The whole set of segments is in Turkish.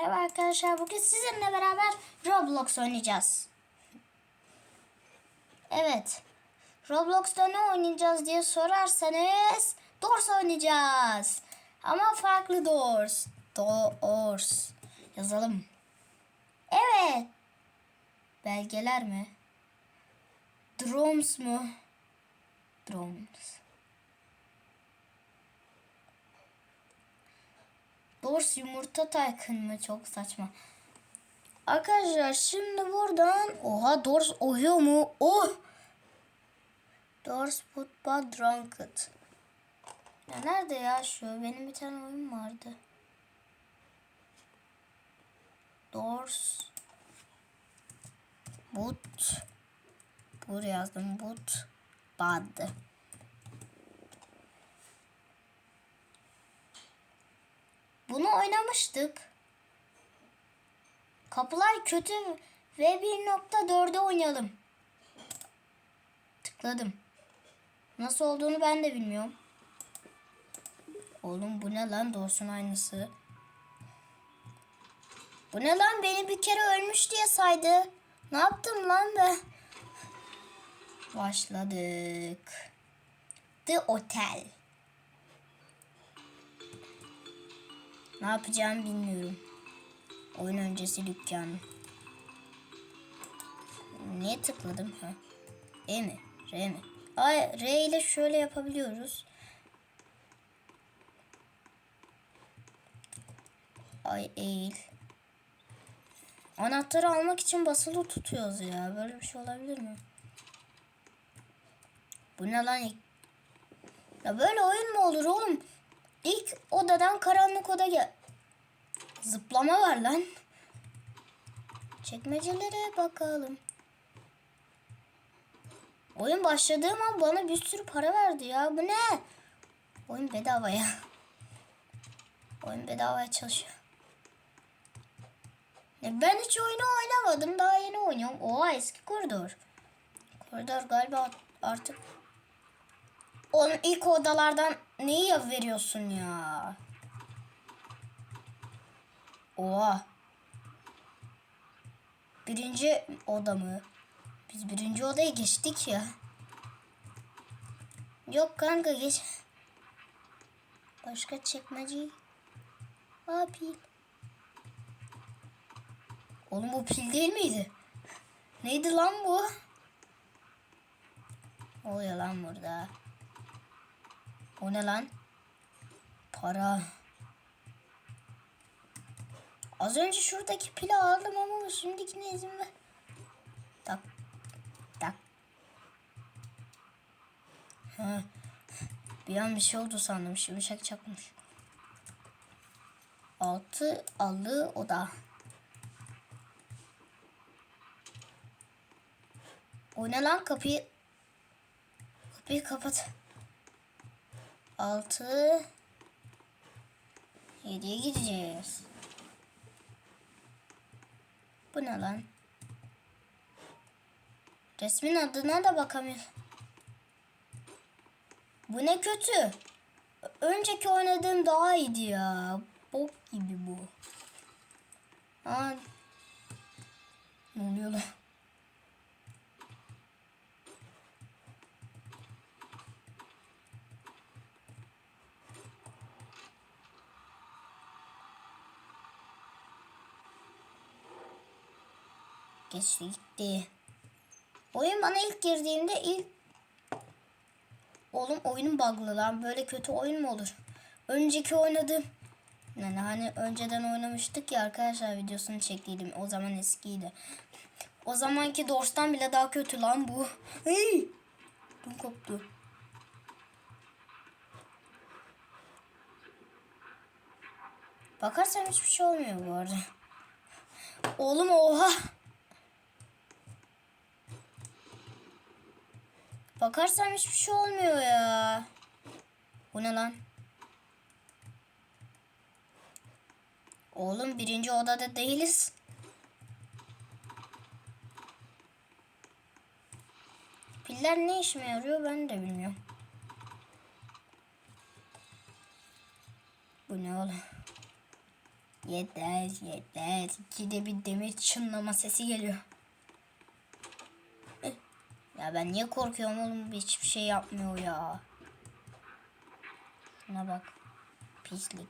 Merhaba arkadaşlar. Bugün sizinle beraber Roblox oynayacağız. Evet. Roblox'ta ne oynayacağız diye sorarsanız Doors oynayacağız. Ama farklı Doors. Doors. Yazalım. Evet. Belgeler mi? Drums mu? Drums. Dors yumurta taykın mı? Çok saçma. Arkadaşlar şimdi buradan oha Dors oyuyor mu? Oh! Dors Football Drunkard. Ya nerede ya şu? Benim bir tane oyun vardı. Dors Boot Buraya yazdım Boot Bad. Bunu oynamıştık. Kapılar kötü ve 1.4'e oynayalım. Tıkladım. Nasıl olduğunu ben de bilmiyorum. Oğlum bu ne lan Dorsun aynısı. Bu ne lan beni bir kere ölmüş diye saydı. Ne yaptım lan ben? Başladık. The Hotel. Ne yapacağımı bilmiyorum. Oyun öncesi dükkan. Niye tıkladım ha? E mi? R mi? Ay R ile şöyle yapabiliyoruz. Ay eğil. Anahtarı almak için basılı tutuyoruz ya. Böyle bir şey olabilir mi? Bu ne lan? Ya böyle oyun mu olur oğlum? İlk odadan karanlık oda gel. Zıplama var lan. Çekmecelere bakalım. Oyun başladığım an bana bir sürü para verdi ya. Bu ne? Oyun bedavaya. Oyun bedavaya çalışıyor. Ben hiç oyunu oynamadım. Daha yeni oynuyorum. Oha eski koridor. Koridor galiba artık onun ilk odalardan neyi ya veriyorsun ya? Oha. Birinci oda mı? Biz birinci odaya geçtik ya. Yok kanka geç. Başka çekmece. Aa pil. Oğlum bu pil değil miydi? Neydi lan bu? Oluyor lan burada? O ne lan? Para. Az önce şuradaki pili aldım ama şimdikine izin ver. Tak. Tak. Ha. Bir an bir şey oldu sandım. Şimşek çakmış. Altı allı oda. O ne lan kapıyı? Kapıyı kapat. 6 7'ye gideceğiz. Bu ne lan? Resmin adına da bakamıyorum. Bu ne kötü. Önceki oynadığım daha iyiydi ya. Bok gibi bu. Aa. Ne oluyor lan? Gitti. Oyun bana ilk girdiğimde ilk Oğlum oyunun bug'lı lan. Böyle kötü oyun mu olur? Önceki oynadığım yani hani önceden oynamıştık ya arkadaşlar videosunu çektiydim. O zaman eskiydi. O zamanki Doors'tan bile daha kötü lan bu. Hey! Dum koptu. Bakarsam hiçbir şey olmuyor bu arada. Oğlum oha. Bakarsam hiçbir şey olmuyor ya. Bu ne lan? Oğlum birinci odada değiliz. Piller ne işime yarıyor ben de bilmiyorum. Bu ne oğlum? Yeter yeter. İkide bir demir çınlama sesi geliyor. Ya ben niye korkuyorum oğlum hiçbir şey yapmıyor ya. Şuna bak. Pislik.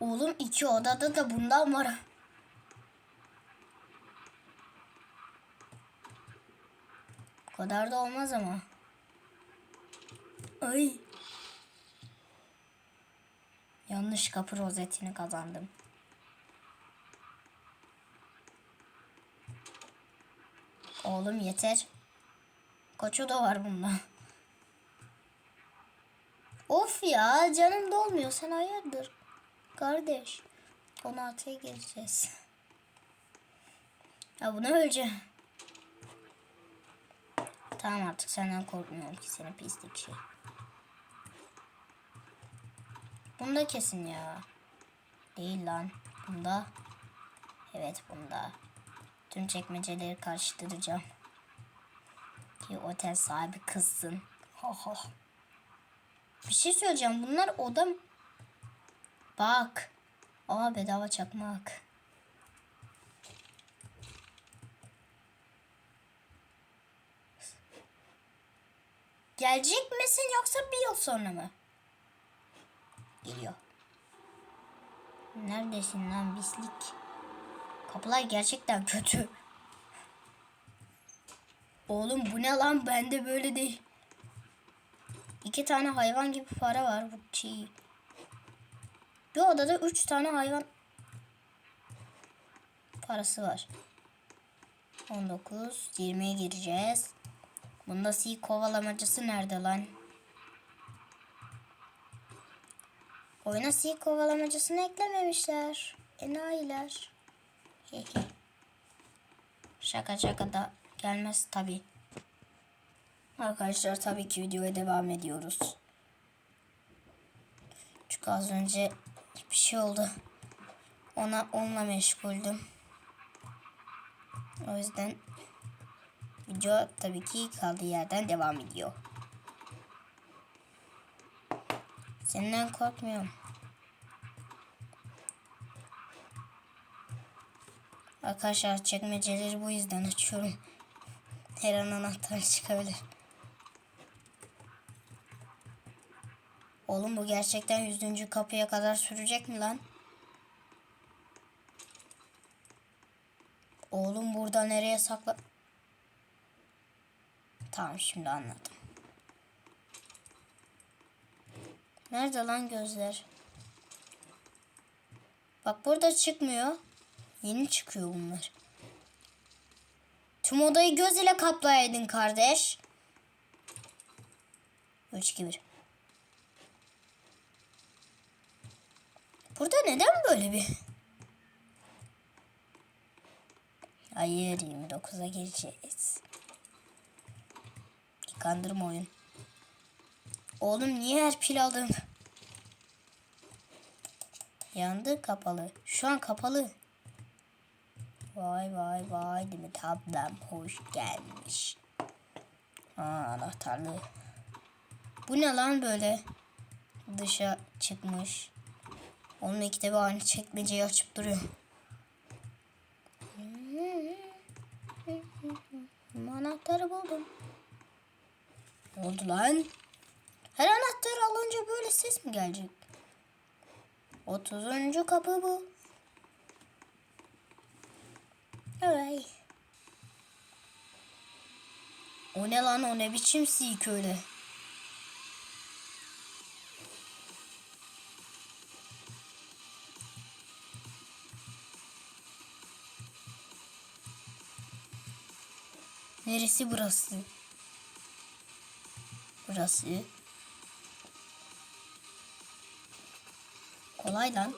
Oğlum iki odada da bundan var. Bu kadar da olmaz ama. Ay. Yanlış kapı rozetini kazandım. Oğlum yeter. Kaç oda var bunda? Of ya canım dolmuyor. Sen hayırdır? Kardeş. 16'ya gireceğiz. Ya bunu öleceğim. Tamam artık senden korkmuyorum ki senin pislik şey. Bunda kesin ya. Değil lan. Bunda. Evet bunda. Tüm çekmeceleri karıştıracağım. Ki otel sahibi kızsın. Ho ho. Bir şey söyleyeceğim. Bunlar oda? Bak. Aa bedava çakmak. Gelecek misin yoksa bir yıl sonra mı? Geliyor. Neredesin lan bislik? Kapılar gerçekten kötü. Oğlum bu ne lan bende böyle değil. İki tane hayvan gibi para var bu şey. Bir odada üç tane hayvan parası var. 19, 20'ye gireceğiz. Bunda si kovalamacası nerede lan? Oyuna si kovalamacasını eklememişler. Enayiler. Şaka şaka da gelmez tabi. Arkadaşlar tabii ki videoya devam ediyoruz. Çünkü az önce bir şey oldu. Ona onunla meşguldüm. O yüzden video tabii ki kaldığı yerden devam ediyor. Senden korkmuyorum. Arkadaşlar çekmeceleri bu yüzden açıyorum. Her an anahtar çıkabilir. Oğlum bu gerçekten yüzüncü kapıya kadar sürecek mi lan? Oğlum burada nereye sakla... Tamam şimdi anladım. Nerede lan gözler? Bak burada çıkmıyor. Yeni çıkıyor bunlar. Tüm odayı göz ile kaplayaydın kardeş. 3 2 1. Burada neden böyle bir? Hayır 29'a gireceğiz. Kandırma oyun. Oğlum niye her pil aldın? Yandı kapalı. Şu an kapalı. Vay vay vay Demet ablam hoş gelmiş. Aa anahtarlı. Bu ne lan böyle? Dışa çıkmış. Onun ikide bir aynı çekmeceyi açıp duruyor. Anahtarı buldum. Oldu lan? Her anahtarı alınca böyle ses mi gelecek? 30. kapı bu. Ay. O ne lan o ne biçim sik öyle? Neresi burası? Burası. Kolay lan.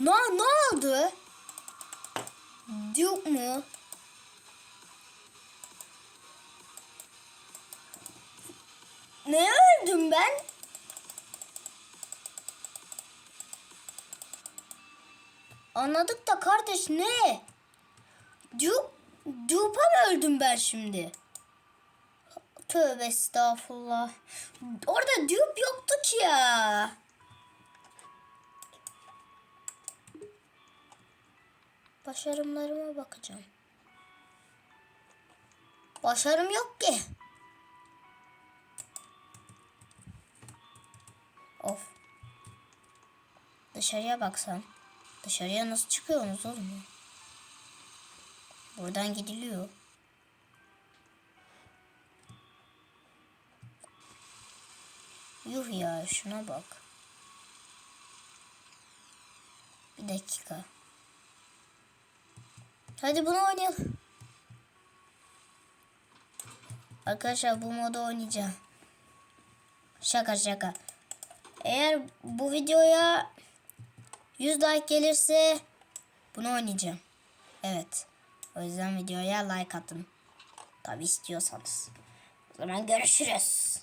Ne, ne oldu? Duke mu? Ne öldüm ben? Anladık da kardeş ne? Duke, Duke'a mı öldüm ben şimdi? Tövbe estağfurullah. Orada Duke yoktu ki ya. Başarımlarıma bakacağım. Başarım yok ki. Of. Dışarıya baksan. Dışarıya nasıl çıkıyorsunuz oğlum? Buradan gidiliyor. Yuh ya şuna bak. Bir dakika. Hadi bunu oynayalım. Arkadaşlar bu modu oynayacağım. Şaka şaka. Eğer bu videoya 100 like gelirse bunu oynayacağım. Evet. O yüzden videoya like atın. Tabi istiyorsanız. O zaman görüşürüz.